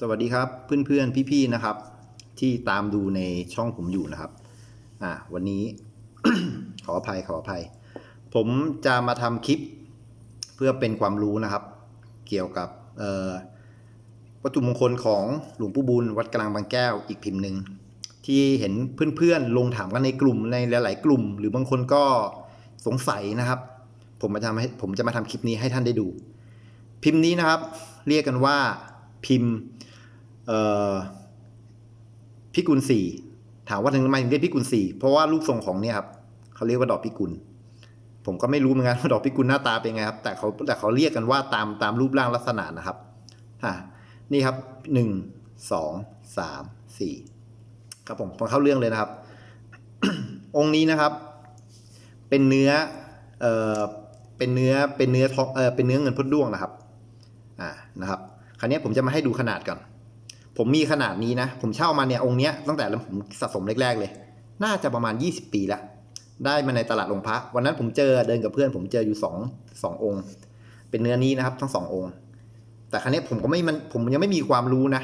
สวัสดีครับเพื่อนๆพี่ๆนะครับ ที่ตามดูในช่องผมอยู่นะครับ อ่าวันนี้ ขออภัยขออภัย ผมจะมาทำคลิปเพื่อเป็นความรู้นะครับ เกี่ยวกับวัตถุมงคลของหลวงปู่บุญวัดกลางบางแก้วอีกพิมพ์หนึ่งที่เห็นเพื่อนๆลงถามกันในกลุ่มในหลาย ๆ กลุ่ม หรือบางคนก็สงสัยนะครับ ผมมาทำให้ผมจะมาทำคลิปนี้ให้ท่านได้ดู พิมพ์นี้นะครับ เรียกกันว่าพิมพ์ พิกุลสี่ถามว่าถึงทำไมถึงเรียกพิกุลสี่เพราะว่ารูปทรงของเนี่ยครับเขาเรียกว่าดอกพิกุล ผมก็ไม่รู้เหมือนกันว่าดอกพิกุลหน้าตาเป็นไงครับ แต่เขาแต่เขาเรียกกันว่าตามตามรูปร่างลักษณะนะครับอ่านี่ครับหนึ่งสองสามสี่ครับผมผมเข้าเรื่องเลยนะครับ องค์นี้นะครับ เป็นเนื้อเอ่อเป็นเนื้อเป็นเนื้อทองเออเป็นเนื้อเงินพุดด้วงนะครับอ่านะครับ คราวนี้ผมจะมาให้ดูขนาดก่อน ผมมีขนาดนี้นะ ผมเช่ามาเนี่ยองค์เนี้ยตั้งแต่ผมสะสมแรกๆเลย น่าจะประมาณ 20 ปีละได้มาในตลาดหลวงพระ วันนั้นผมเจอเดินกับเพื่อน ผมเจออยู่สองสององค์ เป็นเนื้อนี้นะครับ ทั้งสององค์ แต่ครั้นี้ผมก็ไม่มันผมยังไม่มีความรู้นะ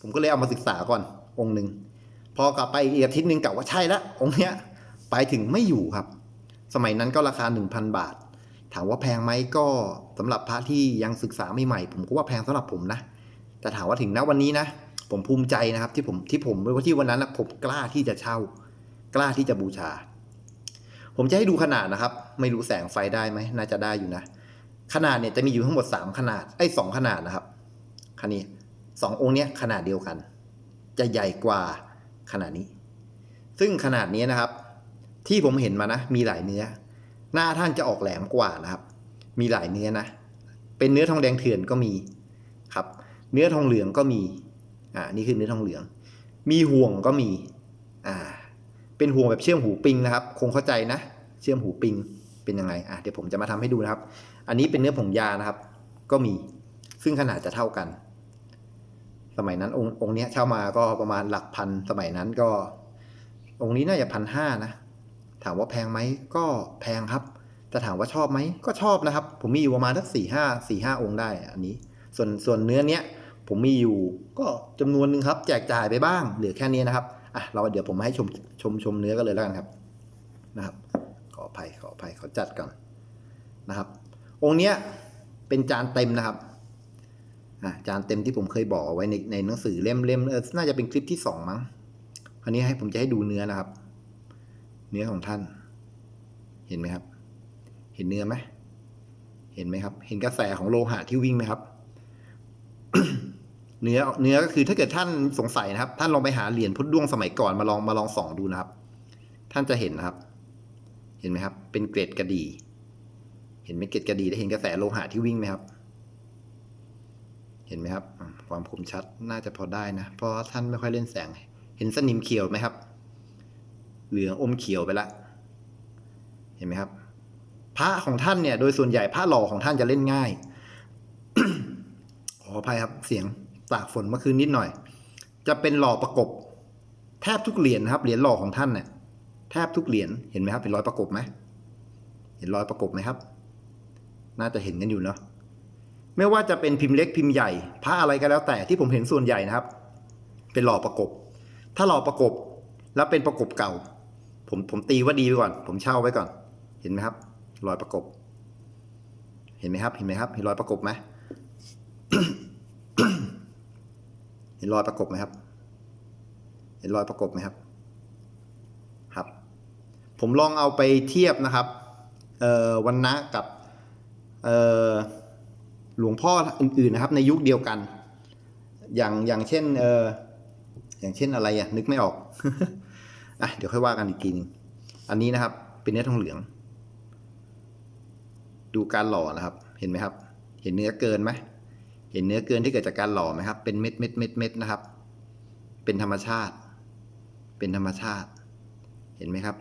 ผมก็เลยเอามาศึกษาก่อนองค์หนึ่งพอกลับไปอีกอาทิตย์หนึ่งกะว่าใช่ละองค์เนี้ยไปถึงไม่อยู่ครับ สมัยนั้นก็ราคา 1,000 บาท ถามว่าแพงไหมก็สำหรับพระที่ยังศึกษาใหม่ๆผมก็ว่าแพงสำหรับผมนะ แต่ถามว่าถึงณวันนี้นะ ผมภูมิใจนะครับที่ผมที่ผมว่าที่วันนั้นนะผมกล้าที่จะเช่า กล้าที่จะบูชา ผมจะให้ดูขนาดนะครับ ไม่รู้แสงไฟได้ไหมน่าจะได้อยู่นะ ขนาดเนี่ยจะมีอยู่ทั้งหมดสามขนาดไอ้สองขนาดนะครับคันนี้สององค์เนี้ยขนาดเดียวกัน จะใหญ่กว่าขนาดนี้ ซึ่งขนาดนี้นะครับ ที่ผมเห็นมานะ มีหลายเนื้อ หน้าท่านจะออกแหลมกว่านะครับ มีหลายเนื้อนะเป็นเนื้อทองแดงเถื่อนก็มีครับ เนื้อทองเหลืองก็มี อ่านี่คือเนื้อทองเหลือง มีห่วงก็มีอ่าเป็นห่วงแบบเชื่อมหูปิงนะครับ คงเข้าใจนะ เชื่อมหูปิงเป็นยังไงอะเดี๋ยวผมจะมาทำให้ดูนะครับ อันนี้เป็นเนื้อผงยานะครับ ก็มีซึ่งขนาดจะเท่ากัน สมัยนั้นองค์องค์นี้เช่ามาก็ประมาณหลักพันสมัยนั้นก็ องค์นี้น่าจะพันห้านะถามว่าแพงไหมก็แพงครับแต่ถามว่าชอบไหมก็ชอบนะครับ ผมมีอยู่ประมาณสักสี่ห้าสี่ห้าองค์ได้ อันนี้ ส่วนส่วนเนื้อเนี้ย ผมมีอยู่ ก็จำนวนหนึ่งครับ แจกจ่ายไปบ้างเหลือแค่นี้นะครับอะเราเดี๋ยวผมมาให้ชมชมชมเนื้อกันเลยแล้วกันครับนะครับ ขออภัยขออภัยขอจัดก่อนนะครับ องค์เนี้ยเป็นจานเต็มนะครับอะจานเต็มที่ผมเคยบอกไว้ในในหนังสือเล่มเล่มเออน่าจะเป็นคลิปที่สองมั้งคราวนี้ให้ผมจะให้ดูเนื้อนะครับ เนื้อของท่าน เห็นไหมครับ เห็นเนื้อไหมเห็นไหมครับ เห็นกระแสของโลหะที่วิ่งไหมครับ เนื้อเนื้อก็คือถ้าเกิดท่านสงสัยนะครับ ท่านลองไปหาเหรียญพุทธด้วงสมัยก่อนมาลองมาลองส่องดูนะครับ ท่านจะเห็นนะครับ เห็นไหมครับ เป็นเกรดกระดี เห็นไหมเกรดกระดีได้เห็นกระแสโลหะที่วิ่งไหมครับ เห็นไหมครับ ความคมชัดน่าจะพอได้นะ เพราะท่านไม่ค่อยเล่นแสง เห็นสนิมเขียวไหมครับ เหลืองอมเขียวไปละ เห็นไหมครับ พระของท่านเนี่ย โดยส่วนใหญ่พระหล่อของท่านจะเล่นง่าย ขออภัยครับเสียง ตากฝนเมื่อคืนนิดหน่อย จะเป็นหล่อประกบ แทบทุกเหรียญนะครับ เหรียญหล่อของท่านเนี่ยแทบทุกเหรียญเห็นไหมครับเป็นรอยประกบไหมเห็นรอยประกบไหมครับ น่าจะเห็นกันอยู่เนาะไม่ว่าจะเป็นพิมพ์เล็กพิมพ์ใหญ่พระอะไรก็แล้วแต่ที่ผมเห็นส่วนใหญ่นะครับ เป็นหล่อประกบ ถ้าหล่อประกบแล้วเป็นประกบเก่า ผมผมตีว่าดีไปก่อน ผมเช่าไว้ก่อน เห็นไหมครับ รอยประกบ เห็นไหมครับ เห็นไหมครับเห็นรอยประกบไหม เห็นรอยประกบไหมครับ เห็นรอยประกบไหมครับ ครับ ผมลองเอาไปเทียบนะครับเอ่อวันนะกับเอ่อหลวงพ่ออื่นๆนะครับ ในยุคเดียวกัน อย่างอย่างเช่นเอออย่างเช่นอะไรอะนึกไม่ออกอะเดี๋ยวค่อยว่ากันอีกทีนึงอันนี้นะครับ เป็นเนื้อทองเหลือง ดูการหล่อนะครับ เห็นไหมครับ เห็นเนื้อเกินไหม เห็นเนื้อเกินที่เกิดจากการหล่อไหมครับ เป็นเม็ดเม็ดเม็ดเม็ดนะครับ เป็นธรรมชาติ เป็นธรรมชาติ เห็นไหมครับ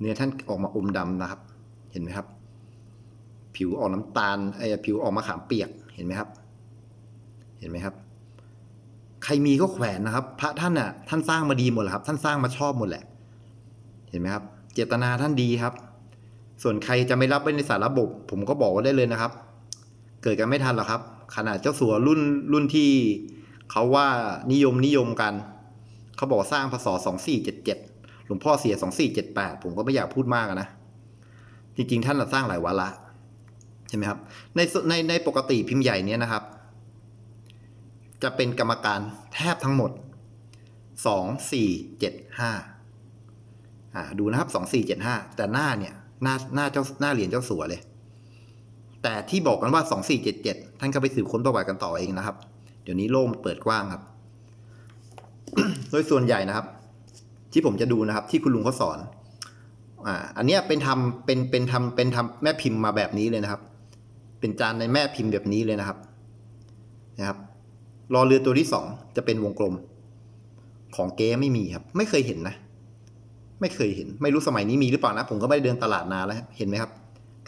เนื้อท่านออกมาอมดำนะครับ เห็นไหมครับ ผิวออกน้ำตาลไอ้ผิวออกมะขามเปียก เห็นไหมครับ เห็นไหมครับ ใครมีก็แขวนนะครับ พระท่านน่ะ ท่านสร้างมาดีหมดแหละครับ ท่านสร้างมาชอบหมดแหละ เห็นไหมครับ เจตนาท่านดีครับ ส่วนใครจะไม่รับไว้ในสารระบบ ผมก็บอกไว้ได้เลยนะครับ เกิดกันไม่ทันหรอกครับ ขนาดเจ้าสัวรุ่นรุ่นที่เขาว่านิยมนิยมกัน เขาบอกว่าสร้างพศสองสี่เจ็ดเจ็ดหลวงพ่อเสียสองสี่เจ็ดแปดผมก็ไม่อยากพูดมากนะ จริง ๆ ท่านสร้างหลายวาระใช่ไหมครับ ในในในปกติพิมพ์ใหญ่เนี้ยนะครับ จะเป็นกรรมการแทบทั้งหมดสองสี่เจ็ดห้าอ่าดูนะครับสองสี่เจ็ดห้าแต่หน้าเนี่ยหน้าหน้าเจ้าหน้าเหรียญเจ้าสัวเลย แต่ที่บอกกันว่าสองสี่เจ็ดเจ็ดท่านก็ไปสืบค้นประวัติกันต่อเองนะครับ เดี๋ยวนี้โลกมันเปิดกว้างครับ โดยส่วนใหญ่นะครับ ที่ผมจะดูนะครับ ที่คุณลุงเขาสอน อ่า อันนี้เป็นทำเป็นเป็นทำเป็นทำแม่พิมพ์มาแบบนี้เลยนะครับ เป็นจานในแม่พิมพ์แบบนี้เลยนะครับ นะครับรอเรือตัวที่สองจะเป็นวงกลม ของเก๊ไม่มีครับ ไม่เคยเห็นนะ ไม่เคยเห็น ไม่รู้สมัยนี้มีหรือเปล่านะ ผมก็ไม่ได้เดินตลาดนานแล้ว เห็นไหมครับ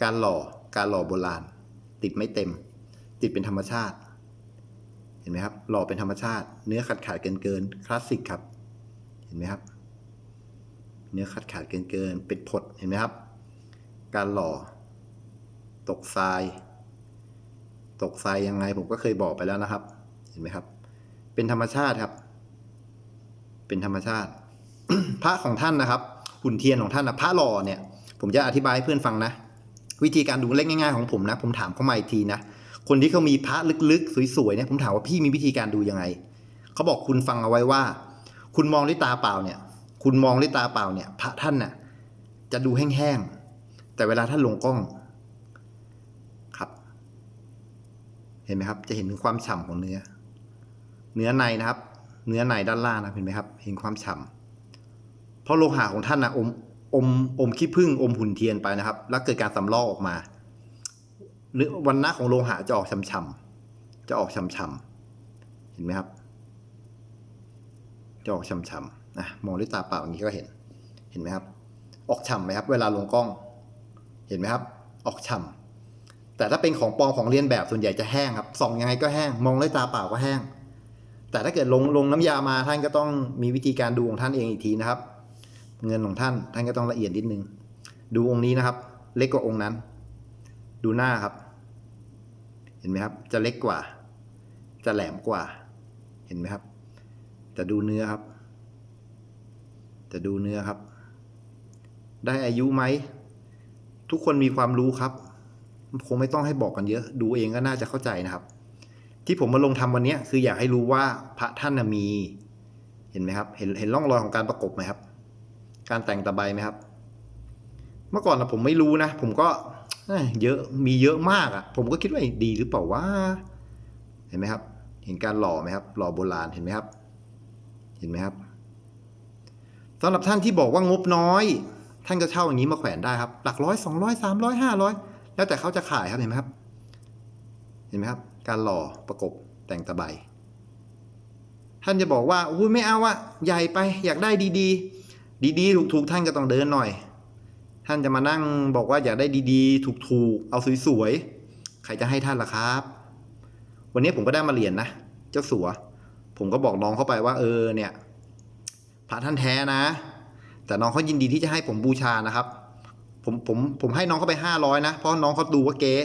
การหล่อ การหล่อโบราณ ติดไม่เต็ม ติดเป็นธรรมชาติ เห็นไหมครับ หล่อเป็นธรรมชาติ เนื้อขาดขาดเกินเกินคลาสสิกครับ เห็นไหมครับ เนื้อขาดขาดเกินเกินเป็นผดเห็นไหมครับ การหล่อ ตกทราย ตกทรายยังไงผมก็เคยบอกไปแล้วนะครับ เห็นไหมครับ เป็นธรรมชาติครับ เป็นธรรมชาติ พระของท่านนะครับหุ่นเทียนของท่านนะพระหล่อเนี่ย ผมจะอธิบายให้เพื่อนฟังนะ วิธีการดูเล็กง่าย ๆของผมนะ ผมถามเขามาอีกทีนะคนที่เขามีพระลึกๆ สวยๆเนี่ยผมถามว่าพี่มีวิธีการดูยังไงเขาบอกคุณฟังเอาไว้ว่า คุณมองด้วยตาเปล่าเนี่ย คุณมองด้วยตาเปล่าเนี่ย พระท่านน่ะ จะดูแห้งๆแต่เวลาท่านลงกล้องครับ เห็นไหมครับ จะเห็นถึงความฉ่ำของเนื้อ เนื้อในนะครับ เนื้อในด้านล่างนะเห็นไหมครับ เห็นความฉ่ำเพราะโลหะของท่านนะอม อมอมขี้ผึ้งอมหุ่นเทียนไปนะครับ แล้วเกิดการสำลอกออกมา หรือวันหน้าของโลหะจะออกฉ่ำๆจะออกฉ่ำๆเห็นไหมครับ จะออกฉ่ำๆนะมองด้วยตาเปล่าอย่างนี้ก็เห็น เห็นไหมครับ ออกฉ่ำไหมครับ เวลาลงกล้อง เห็นไหมครับ ออกฉ่ำแต่ถ้าเป็นของปลอมของเลียนแบบส่วนใหญ่จะแห้งครับส่องยังไงก็แห้ง มองด้วยตาเปล่าก็แห้ง แต่ถ้าเกิดลงลงน้ำยามาท่านก็ต้องมีวิธีการดูของท่านเองอีกทีนะครับ เงินของท่านท่านก็ต้องละเอียดนิดนึง ดูองค์นี้นะครับ เล็กกว่าองค์นั้น ดูหน้าครับ เห็นไหมครับ จะเล็กกว่า จะแหลมกว่า เห็นไหมครับ จะดูเนื้อครับ จะดูเนื้อครับ ได้อายุไหม ทุกคนมีความรู้ครับคงไม่ต้องให้บอกกันเยอะ ดูเองก็น่าจะเข้าใจนะครับ ที่ผมมาลงทำวันนี้คืออยากให้รู้ว่าพระท่านมี เห็นไหมครับ เห็นเห็นร่องรอยของการประกบไหมครับ การแต่งตะไบไหมครับ เมื่อก่อนนะผมไม่รู้นะ ผมก็เยเยอะมีเยอะมากอะ่ะ ผมก็คิดว่าดีหรือเปล่าว่า เห็นไหมครับ เห็นการหล่อไหมครับ หล่อโบราณเห็นไหมครับ เห็นไหมครับสำหรับท่านที่บอกว่างบน้อย ท่านก็เช่าอย่างนี้มาแขวนได้ครับ หลักร้อยสองร้อยสามร้อยห้าร้อยแล้วแต่เขาจะขายครับเห็นไหมครับ เห็นไหมครับ การหล่อประกบแต่งตะไบท่านจะบอกว่าอุ้ยไม่เอาอะใหญ่ไปอยากได้ดี ๆ ดีๆ ถูกๆ ท่านก็ต้องเดินหน่อย ท่านจะมานั่งบอกว่าอยากได้ดีๆ ถูกๆ เอาสวยๆ ใครจะให้ท่านล่ะครับ วันนี้ผมก็ได้มาเรียนนะ เจ้าสัว ผมก็บอกน้องเข้าไปว่าเออเนี่ยพระท่านแท้นะ แต่น้องเขายินดีที่จะให้ผมบูชานะครับ ผมผมผมให้น้องเขาไปห้าร้อยนะ เพราะน้องเขาดูว่าเก๊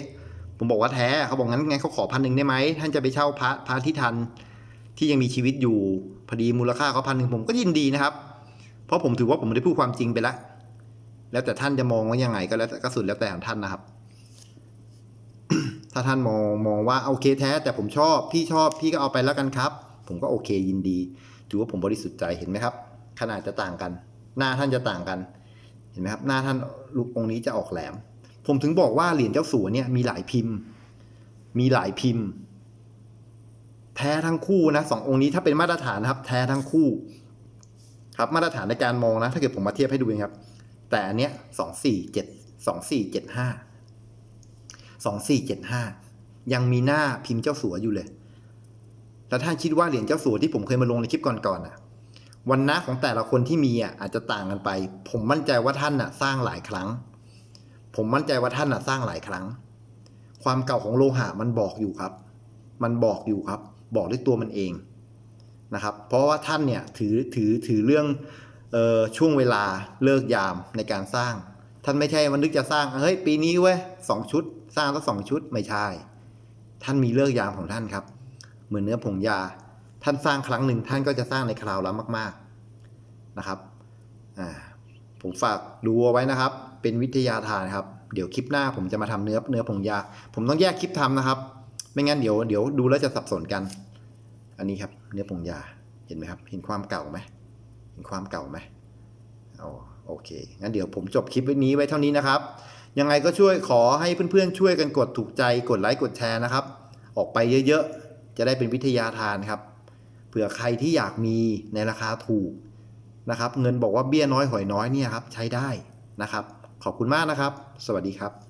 ผมบอกว่าแท้เขาบอกงั้นงั้นเขาขอพันหนึ่งได้ไหมท่านจะไปเช่าพระพระที่ทันที่ยังมีชีวิตอยู่พอดีมูลค่าเขาพันหนึ่งผมก็ยินดีนะครับ เพราะผมถือว่าผมได้พูดความจริงไปแล้ว แล้วแต่ท่านจะมองว่ายังไงก็แล้วแต่ก็สุดแล้วแต่ของท่านนะครับ ถ้าท่านมองมองว่าโอเคแท้ แต่ผมชอบพี่ชอบพี่ก็เอาไปแล้วกันครับ ผมก็โอเคยินดี ถือว่าผมบริสุทธิ์ใจเห็นไหมครับ ขนาดจะต่างกัน หน้าท่านจะต่างกัน เห็นไหมครับ หน้าท่านลูกองค์นี้จะออกแหลม ผมถึงบอกว่าเหรียญเจ้าสัวเนี่ยมีหลายพิมพ์ มีหลายพิมพ์ แท้ทั้งคู่นะสององค์นี้ถ้าเป็นมาตรฐานนะครับ แท้ทั้งคู่ ครับมาตรฐานในการมองนะ ถ้าเกิดผมมาเทียบให้ดูเองครับ แต่อันเนี้ยสองสี่เจ็ดสองสี่เจ็ดห้าสองสี่เจ็ดห้ายังมีหน้าพิมพ์เจ้าสัวอยู่เลย แล้วท่านคิดว่าเหรียญเจ้าสัวที่ผมเคยมาลงในคลิปก่อนๆน่ะวันนะของแต่ละคนที่มีอะอาจจะต่างกันไป ผมมั่นใจว่าท่านน่ะ สร้างหลายครั้ง ผมมั่นใจว่าท่านน่ะสร้างหลายครั้ง ความเก่าของโลหะมันบอกอยู่ครับ มันบอกอยู่ครับ บอกด้วยตัวมันเอง นะครับ เพราะว่าท่านเนี่ยถือถือถือเรื่องออช่วงเวลาเลิกยามในการสร้าง ท่านไม่ใช่มันนึกจะสร้างเฮ้ยปีนี้เว้ยสองชุด สร้างแล้วสองชุดไม่ใช่ ท่านมีเลิกยามของท่านครับ เหมือนเนื้อผงยา ท่านสร้างครั้งหนึ่งท่านก็จะสร้างในคราวละมาก ๆนะครับผมฝากดูเอาไว้นะครับ เป็นวิทยาทานครับเดี๋ยวคลิปหน้าผมจะมาทำเนื้อเนื้อผงยา ผมต้องแยกคลิปทำนะครับ ไม่งั้นเดี๋ยวเดี๋ยวดูแล้วจะสับสนกัน อันนี้ครับเนื้อผงยาเห็นไหมครับ เห็นความเก่าไหมเห็นความเก่าไหมอ๋อโอเคงั้นเดี๋ยวผมจบคลิปนี้ไว้เท่านี้นะครับ ยังไงก็ช่วยขอให้เพื่อนๆช่วยกันกดถูกใจกดไลค์กดแชร์นะครับ ออกไปเยอะๆ จะได้เป็นวิทยาทานครับเผื่อใครที่อยากมีในราคาถูกนะครับ เงินบอกว่าเบี้ยน้อยหอยน้อยเนี่ยครับใช้ได้นะครับ ขอบคุณมากนะครับ สวัสดีครับ